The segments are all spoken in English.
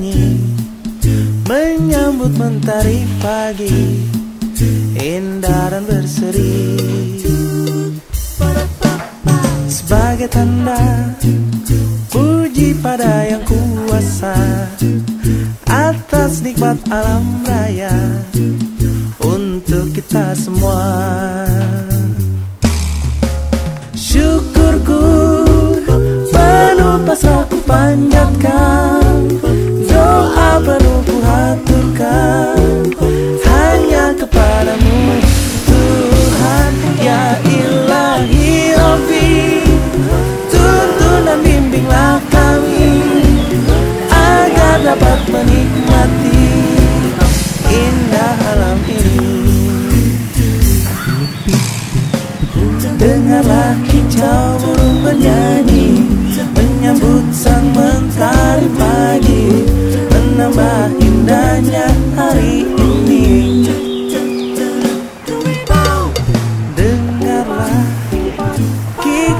bernyanyi Menyambut mentari pagi Indah dan berseri. Sebagai tanda Puji pada yang kuasa Atas nikmat alam raya Untuk kita semua. Syukurku Penuh pasrah ku panjatkan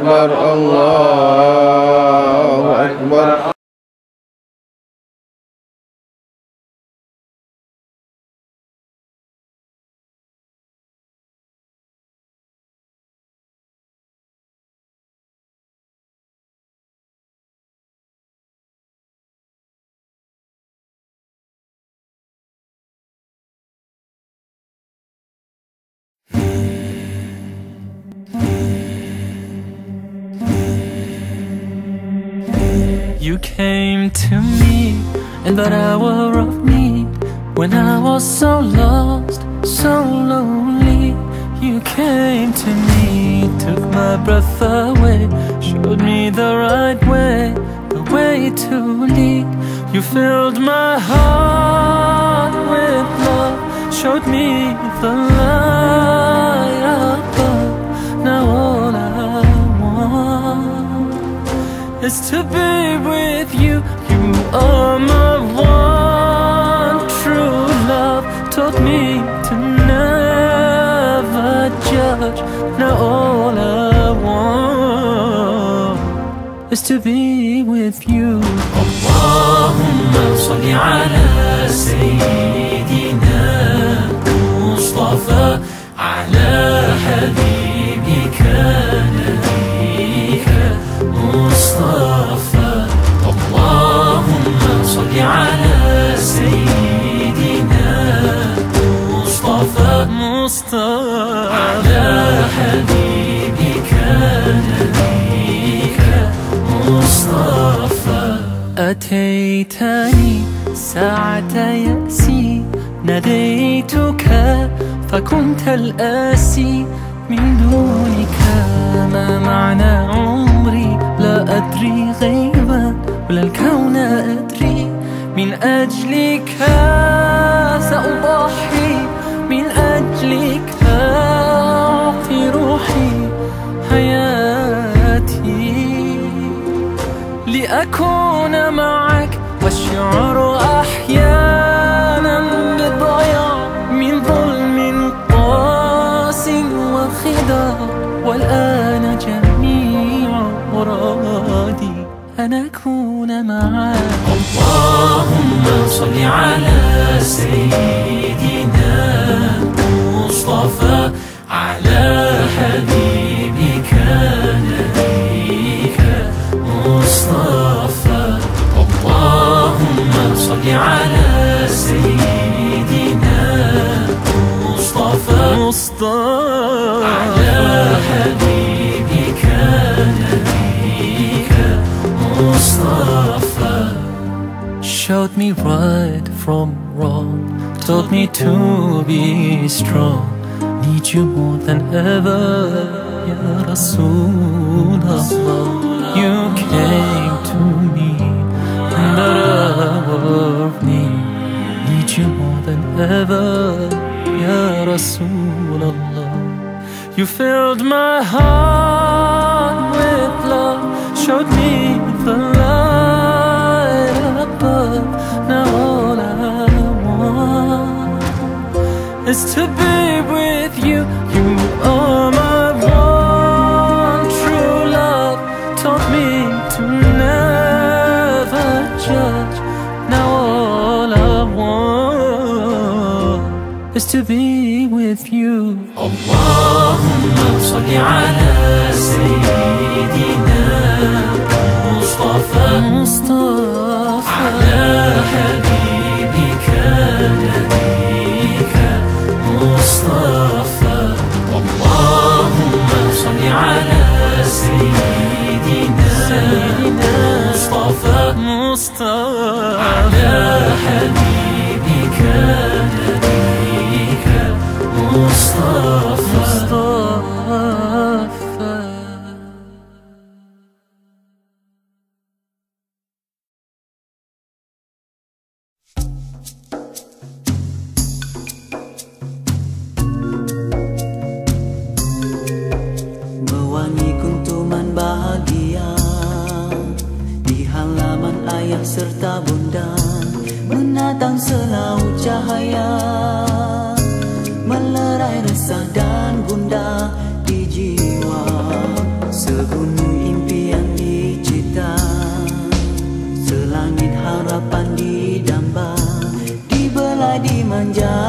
أكبر الله You came to me in that hour of need. When I was so lost, so lonely You came to me, took my breath away Showed me the right way, the way to lead. You filled my heart with love Showed me the light is to be with you. You are my one true love. Taught me to never judge. Now all I want is to be with you. Allahumma salli ala Sayyidina أتيتني ساعة يأسي ناديتك فكنت الآسي. من دونك ما معنى عمري؟ لا أدري غيبا ولا الكون أدري. من أجلك سأضحي من أجلك أعطي روحي حياتي. لأكون معك والشعر أحيانا بالضياع من ظلم قاس وخداع والآن جميع مرادي أن أكون معك اللهم صل على سيدنا Mustafa showed me right from wrong, taught me to be strong. Need you more than ever, Ya Rasulallah. You came to me under our need. Need you more than ever, Ya Rasulallah. You filled my heart with love, showed me the light above. Now all I want is to be with you. You are my one true love. Taught me to never judge. Now all I want is to be with you. Allahumma salli ala serta bunda Menatang selaut cahaya. Melerai resah dan gundah di jiwa Segunung impian dicipta Selangit harapan didamba Dibelai dimanja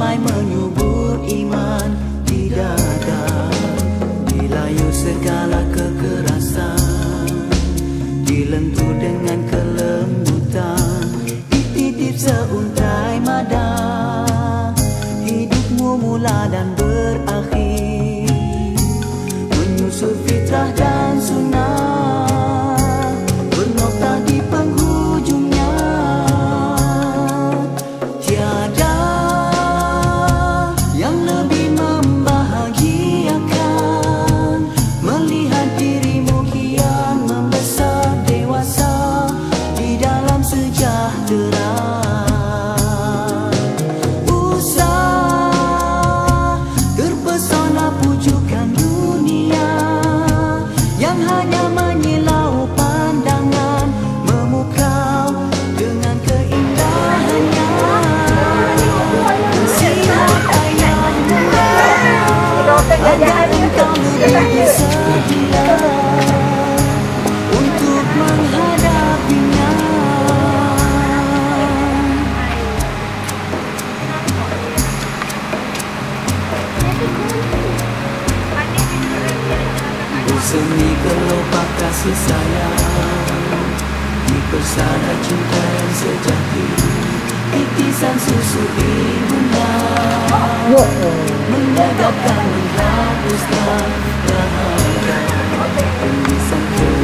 Menyamai menyubur iman. Di dada Dilayu segala kekerasan. Dilentur dengan kelembutan. Dititip seuntai mada Hidupmu mula dan berakhir. Menyusul fitrah dan Bersemi kelopak kasih sayang. Di persada cinta yang sejati Titisan susu ibunda. Menegakkan menghapuskan dahaga Tulisan kedua